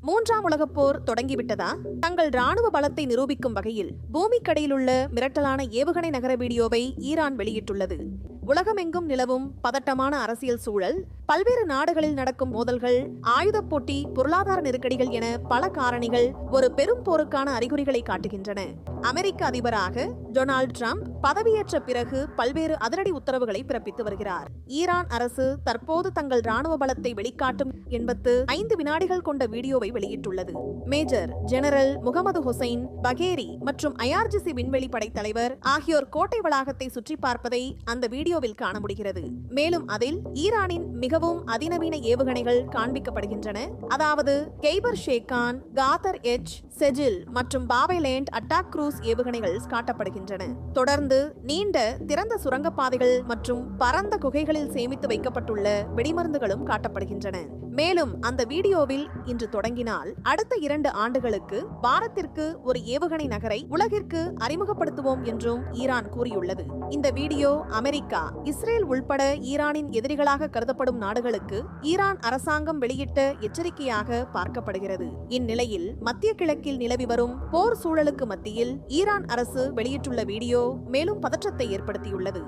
மூன்றாம் உலகப் போர் தொடங்கிவிட்டதா? தங்கள் ராணுவ பலத்தை நிரூபிக்கும் வகையில் பூமிக்கடியிலுள்ள மிரட்டலான ஏவுகணை நகர வீடியோவை ஈரான் வெளியிட்டுள்ளது. உலகமெங்கும் நிலவும் பதட்டமான அரசியல் சூழல் பல்வேறு நாடுகளில் நடக்கும் மோதல்கள் ஆயுதப் போட்டி பொருளாதார நெருக்கடிகள் என பல காரணிகள் ஒரு பெரும் போருக்கான அறிகுறிகளை காட்டுகின்றன. அமெரிக்க அதிபராக டொனால்டு ட்ரம்ப் பதவியேற்ற பிறகு பல்வேறு அதிரடி உத்தரவுகளை பிறப்பித்து வருகிறார். ஈரான் அரசு தற்போது தங்கள் ராணுவ பலத்தை வெளிக்காட்டும் எண்பத்து ஐந்து வினாடிகள் கொண்ட வீடியோவை வெளியிட்டுள்ளது. Major general Mohammad Hossein Bagheri மற்றும் ஐஆர்ஜிசி விண்வெளி படை தலைவர் ஆகியோர் கோட்டை வளாகத்தை சுற்றி பார்ப்பதை அந்த வீடியோவில் காண முடிகிறது. மேலும் அதில் ஈரானின் மிகவும் அதிநவீன ஏவுகணைகள் காண்பிக்கப்படுகின்றன. அதாவது கெய்பர் ஷேகான் காதர் எச் செஜில் மற்றும் பாவைலேண்ட் அட்டாக் குரூஸ் ஏவுகணைகள் காட்டப்படுகின்றன. தொடர்ந்து நீண்ட திறந்த சுரங்கப்பாதைகள் மற்றும் பரந்த குகைகளில் சேமித்து வைக்கப்பட்டுள்ள வெடிமருந்துகளும் காட்டப்படுகின்றன. மேலும் அந்த வீடியோவில் இன்று தொடங்கினால் அடுத்த இரண்டு ஆண்டுகளுக்கு பாரத்திற்கு ஒரு ஏவுகணை நகரை உலகிற்கு அறிமுகப்படுத்துவோம் என்றும் ஈரான் கூறியுள்ளது. இந்த வீடியோ அமெரிக்கா இஸ்ரேல் உள்பட ஈரானின் எதிரிகளாக கருதப்படும் நாடுகளுக்கு ஈரான் அரசாங்கம் வெளியிட்ட எச்சரிக்கையாக பார்க்கப்படுகிறது. இந்நிலையில் மத்திய கிழக்கில் நிலவி வரும் போர் சூழலுக்கு மத்தியில் ஈரான் அரசு வெளியிட்டுள்ள வீடியோ மேலும் பதற்றத்தை ஏற்படுத்தியுள்ளது.